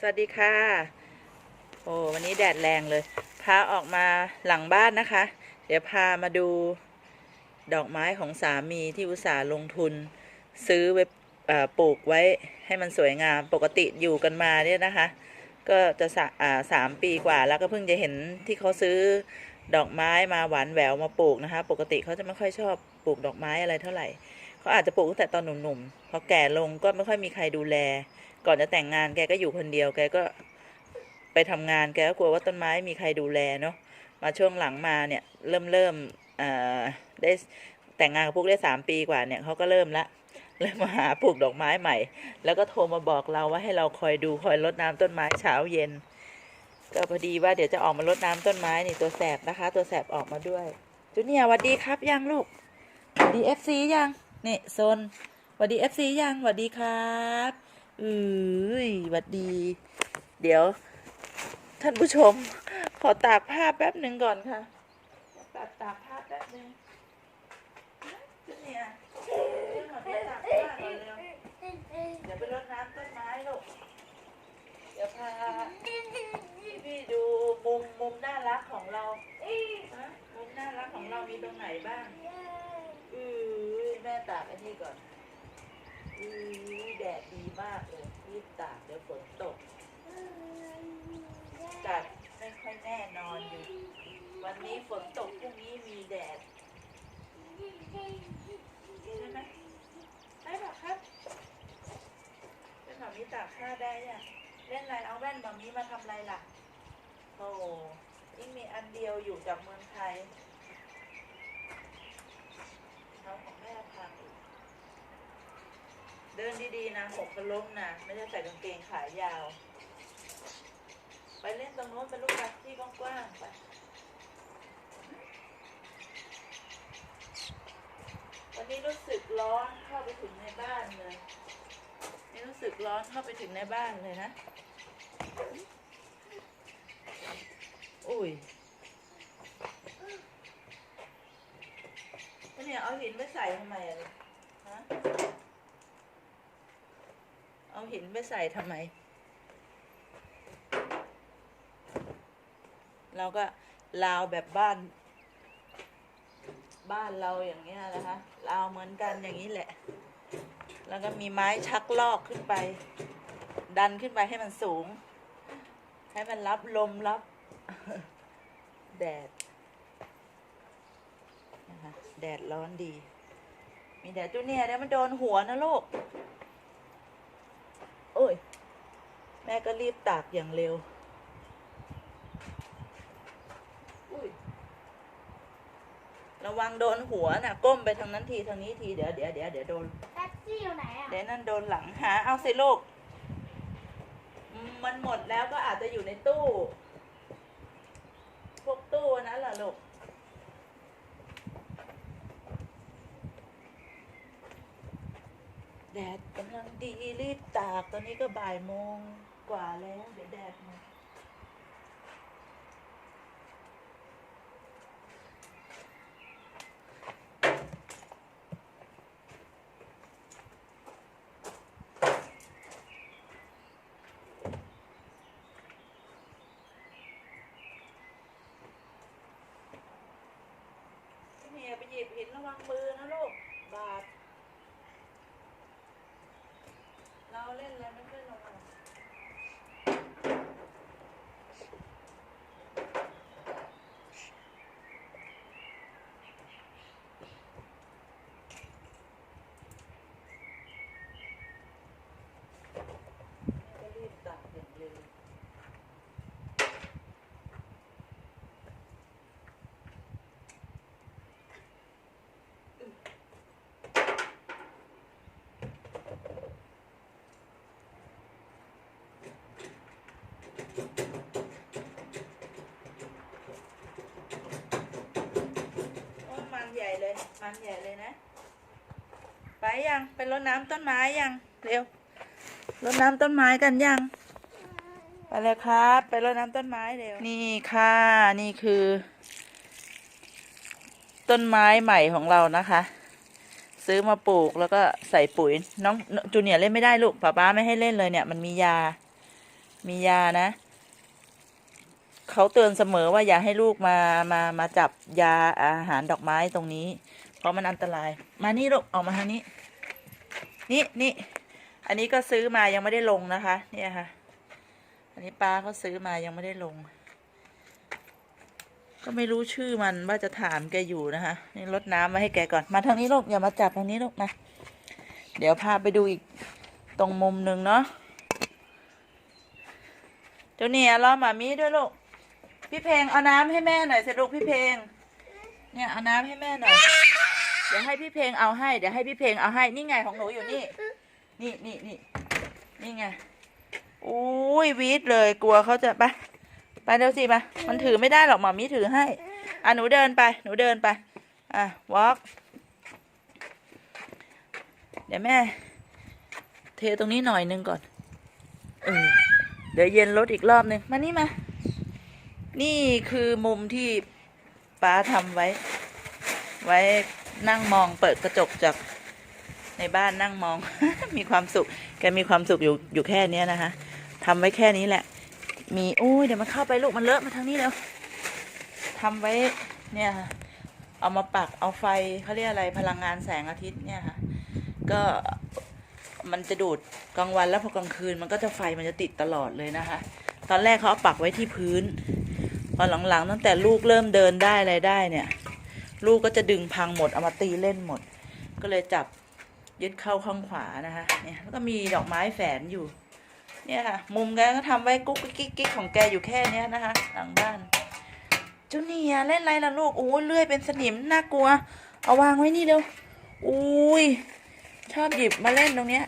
สวัสดีค่ะ โอ้วันนี้แดดแรงเลย พาออกมาหลังบ้านนะคะ เดี๋ยวพามาดูดอกไม้ของสามีที่อุตส่าห์ลงทุน ซื้อไว้ปลูกไว้ให้มันสวยงาม ปกติอยู่กันมาเนี่ยนะคะ ก็จะสาสามปีกว่าแล้วก็เพิ่งจะเห็นที่เขาซื้อดอกไม้มาหวานแหววมาปลูกนะคะ ปกติเขาจะไม่ค่อยชอบปลูกดอกไม้อะไรเท่าไหร่ เขาอาจจะปลูกตั้งแต่ตอนหนุ่มๆ พอแก่ลงก็ไม่ค่อยมีใครดูแล ก่อนจะแต่งงานแกก็อยู่คนเดียวแกก็ไปทำงานแกก็กลัวว่าต้นไม้มีใครดูแลเนาะมาช่วงหลังมาเนี่ยเริ่มเริ่มได้แต่งงานกับพวกได้สามปีกว่าเนี่ยเขาก็เริ่มละเริ่มมาหาปลูกดอกไม้ใหม่ แล้วก็โทรมาบอกเราว่าให้เราคอยดูคอยรดน้ำต้นไม้เช้าเย็น ก็พอดีว่าเดี๋ยวจะออกมารดน้ำต้นไม้นี่ตัวแสบนะคะ ตัวแสบออกมาด้วยจูเนียร์หวัดดีครับยังลูกดีเอฟซียังนี่โซนหวัดดีเอฟซียังหวัดดีครับ อือหวัดดี เดี๋ยว ท่านผู้ชม ขอตากผ้าแป๊บหนึ่งก่อนค่ะ ตากตากผ้าแป๊บหนึ่งจูเนียร์เดี๋ยวขอไปตากผ้าก่อนเร็วเดี๋ยวไปรดน้ำต้นไม้ลูก เดี๋ยวพาพี่ดูมุมมุมน่ารักของเราฮะมุมน่ารักของเรามีตรงไหนบ้าง อือแม่ตากอันนี้ก่อน อือแดดดีมากเลยรีบตากเดี๋ยวฝนตกตากไม่ค่อยแน่นอนอยู่ วันนี้ฝนตกพรุ่งนี้มีแดดใช่ไหมได้ปะครับเป็นแบบนี้ตากผ้าได้เนี่ยเล่นอะไรเอาแว่นแบบนี้มาทำอะไรล่ะโอ้ยิ่งมีอันเดียวอยู่จากเมืองไทยเอาของแม่พัง เดินดีๆนะหกกระล้มนะไม่ได้ใส่กางเกงขายาว ไปเล่นตรงโน้นเป็นลูกรักที่กว้างๆไปวันนี้รู้สึกร้อนเข้าไปถึงในบ้านเลยนี่รู้สึกร้อนเข้าไปถึงในบ้านเลยนะ อุ้ยเนี่ยเอาหินไปใส่ทำไมอะลูกฮะ เอาหินไปใส่ทำไม เราก็ลาวแบบบ้าน บ้านเราอย่างเงี้ยนะคะลาวเหมือนกันอย่างนี้แหละ แล้วก็มีไม้ชักลอกขึ้นไป ดันขึ้นไปให้มันสูง ให้มันรับลมรับ แดดนะคะแดดร้อนดี มีแดดจุเนี่ยเดี๋ยวมันโดนหัวนะลูก โอ้ย แม่ก็รีบตากอย่างเร็วอุ้ยระวังโดนหัวนะก้มไปทางนั้นทีทางนี้ที เดี๋ยวเดี๋ยวเดี๋ยวเดี๋ยวโดนแท็กซี่อยู่ไหนอะ เดี๋ยวนั่นโดนหลังหาเอาสิลูกอืมมันหมดแล้วก็อาจจะอยู่ในตู้ พวกตู้นั้นแหละลูก แดดกำลังดีรีบตากตอนนี้ก็บ่ายโมงกว่าแล้วเดี๋ยวแดดหมดพี่เมียไปหยิบหินระวังมือนะลูกบาด เราเล่นอะไรไม่ค่อยระวังก็รีบตัดอย่างเร็ว โอ้มันใหญ่ ฟันใหญ่เลยนะ ไปยังไปรดน้ำต้นไม้ยังเร็วรดน้ำต้นไม้กันยังไปเลยครับ ไปรดน้ำต้นไม้เร็วนี่ค่ะนี่คือ ต้นไม้ใหม่ของเรานะคะ ซื้อมาปลูกแล้วก็ใส่ปุ๋ยน้องจูเนียร์เล่นไม่ได้ลูกป้าป้าไม่ให้เล่นเลยเนี่ย มันมียา มียานะเขาเตือนเสมอว่าอย่าให้ลูกมามามาจับยาอาหารดอกไม้ตรงนี้ ราะมันอันตราย มานี่ลูกออกมาทางนี้ นี่นี่อันนี้ก็ซื้อมายังไม่ได้ลงนะคะ เนี่ยค่ะ อันนี้ป้าเขาซื้อมายังไม่ได้ลง ก็ไม่รู้ชื่อมันว่าจะถามแกอยู่นะคะ นี่รดน้ำมาให้แกก่อน มาทางนี้ลูกอย่ามาจับทางนี้ลูกมาเดี๋ยวพาไปดูอีกตรงมุมหนึ่งเนาะเจ้าเนี่ยรอหมามีด้วยลูก พี่เพลงเอาน้ำให้แม่หน่อยสิลูกพี่เพลง เนี่ยเอาน้ำให้แม่หน่อย เดี๋ยวให้พี่เพลงเอาให้ เดี๋ยวให้พี่เพลงเอาให้ นี่ไงของหนูอยู่นี่ นี่นี่นี่นี่ไง อุ้ยวีดเลย กลัวเขาจะไป ไปเร็วสิมามันถือไม่ได้หรอกหมามีถือให้ อะหนูเดินไป หนูเดินไป อะวอล์กเดี๋ยวแม่ เทตรงนี้หน่อยนึงก่อน เออ เดี๋ยวเย็นรถอีกรอบนึง มานี่มา นี่คือมุมที่ป้าทำไว้ ไว้ นั่งมองเปิดกระจกจากในบ้านนั่งมอง มีความสุข แกมีความสุขอยู่อยู่แค่เนี้ยนะคะทำไว้แค่นี้แหละ มีโอ้ยเดี๋ยวมันเข้าไปลูกมันเลอะมาทางนี้แล้วทำไว้เนี่ยค่ะเอามาปักเอาไฟเขาเรียกอะไรพลังงานแสงอาทิตย์เนี่ยค่ะก็มันจะดูดกลางวันแล้วพอกลางคืนมันก็จะไฟมันจะติดตลอดเลยนะคะ ตอนแรกเขาเอาปักไว้ที่พื้น พอหลังๆ ตั้งแต่ลูกเริ่มเดินได้อะไรได้เนี่ย ลูกก็จะดึงพังหมดเอามาตีเล่นหมด ก็เลยจับยึดเข้าข้างขวานะคะเนี่ยแล้วก็มีดอกไม้แฝนอยู่ เนี่ยค่ะ มุมแกก็ทำไว้กุ๊กกิ๊กกิ๊กของแกอยู่แค่เนี้ยนะคะ หลังบ้านจูเนียเล่นอะไรล่ะลูกโอ้ยเลื่อยเป็นสนิมน่ากลัว เอาวางไว้นี่เร็วอุ้ยชอบหยิบมาเล่นตรงเนี้ย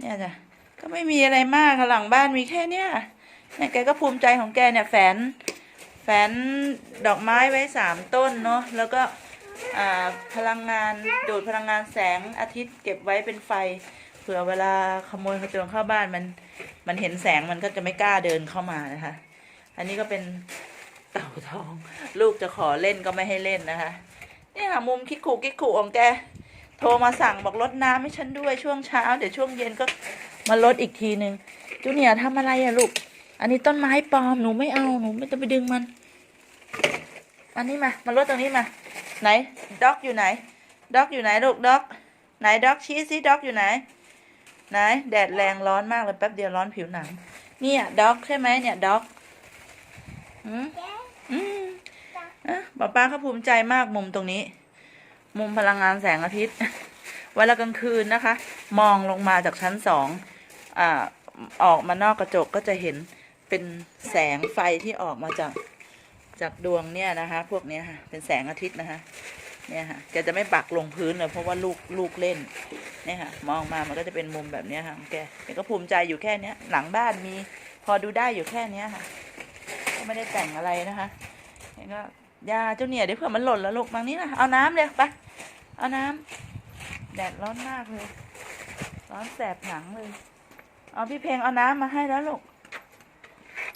เนี่ยจ้ะก็ไม่มีอะไรมากค่ะหลังบ้านมีแค่เนี้ยเนี่ยแกก็ภูมิใจของแกเนี่ยแฝน แฝนดอกไม้ไว้สามต้นเนาะแล้วก็พลังงานดูดพลังงานแสงอาทิตย์เก็บไว้เป็นไฟ เผื่อเวลาขโมยขโจรเข้าบ้านมัน มันเห็นแสงมันก็จะไม่กล้าเดินเข้ามานะคะ อันนี้ก็เป็นเต่าทอง ลูกจะขอเล่นก็ไม่ให้เล่นนะคะนี่ค่ะมุมคิกขู่คิกขู่ของแกโทรมาสั่งบอกลดน้ำให้ฉันด้วยช่วงเช้า เดี๋ยวช่วงเย็นก็มาลดอีกทีนึงจูเนียทำอะไรอะลูก อันนี้ต้นไม้ปลอมหนูไม่เอาหนูไม่ต้องไปดึงมัน อันนี้มามาลดตรงนี้มา ไหนด็อกอยู่ไหนด็อกอยู่ไหนลูกด็อก ไหนด็อกชี้สิด็อกอยู่ไหน ไหนแดดแรงร้อนมากเลยแป๊บเดียวร้อนผิวหนัง เนี่ยด็อกใช่ไหมเนี่ยด็อกอืมอืมอะป้าป้าเขาภูมิใจมากมุมตรงนี้ มุมพลังงานแสงอาทิตย์เวลากลางคืนนะคะ มองลงมาจากชั้นสองอ่าออกมานอกกระจกก็จะเห็น เป็นแสงไฟที่ออกมาจากจากดวงเนี่ยนะคะพวกนี้ค่ะเป็นแสงอาทิตย์นะคะเนี่ยค่ะแกจะไม่ปักลงพื้นเลยเพราะว่าลูกลูกเล่นเนี่ยค่ะมองมามันก็จะเป็นมุมแบบนี้ค่ะแกแกก็ภูมิใจอยู่แค่เนี้ยหลังบ้านมีพอดูได้อยู่แค่เนี้ยค่ะก็ไม่ได้แต่งอะไรนะคะแล้วก็ยาเจ้าเนี่ยเดี๋ยวเผื่อมันหล่นแล้วลูกบางนี้นะเอาน้ำเลยไปเอาน้ำแดดร้อนมากเลย ร้อนแสบหนังเลยเอาพี่เพลงเอาน้ำมาให้แล้วลูก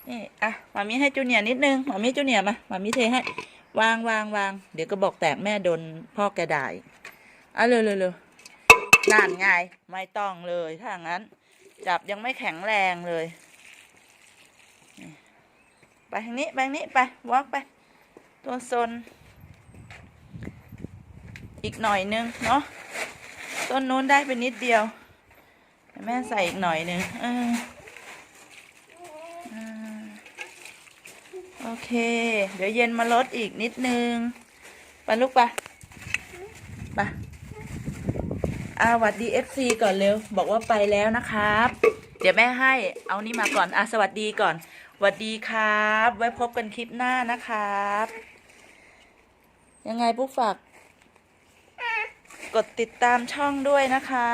นี่อะหมามีให้จูเนียนิดนึงหมามีจูเนียมาหมามีเทให้วางวางวางเดี๋ยวก็บอกแตกแม่โดนพ่อแกด่ายอะเร็วเร็วเร็วนั่นไงไม่ต้องเลยถ้างั้น จับยังไม่แข็งแรงเลยไปทางนี้ไปทางนี้ไปวอล์กไป ตัวซนอีกหน่อยนึงเนาะต้นนู้นได้ไปนิดเดียวแม่ใส่อีกหน่อยนึงเอออ่ โอเค เดี๋ยวเย็นมาลดอีกนิดนึงไปลูกปะปะอาวัดดีเอฟซีก่อนเร็ว บอกว่าไปแล้วนะครับ เดี๋ยวแม่ให้เอานี่มาก่อนอะสวัสดีก่อนสวัสดีครับ ไว้พบกันคลิปหน้านะครับ ยังไงปุ๊กฝาก กดติดตามช่องด้วยนะคะ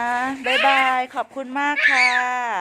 บ๊ายบาย ขอบคุณมากค่ะ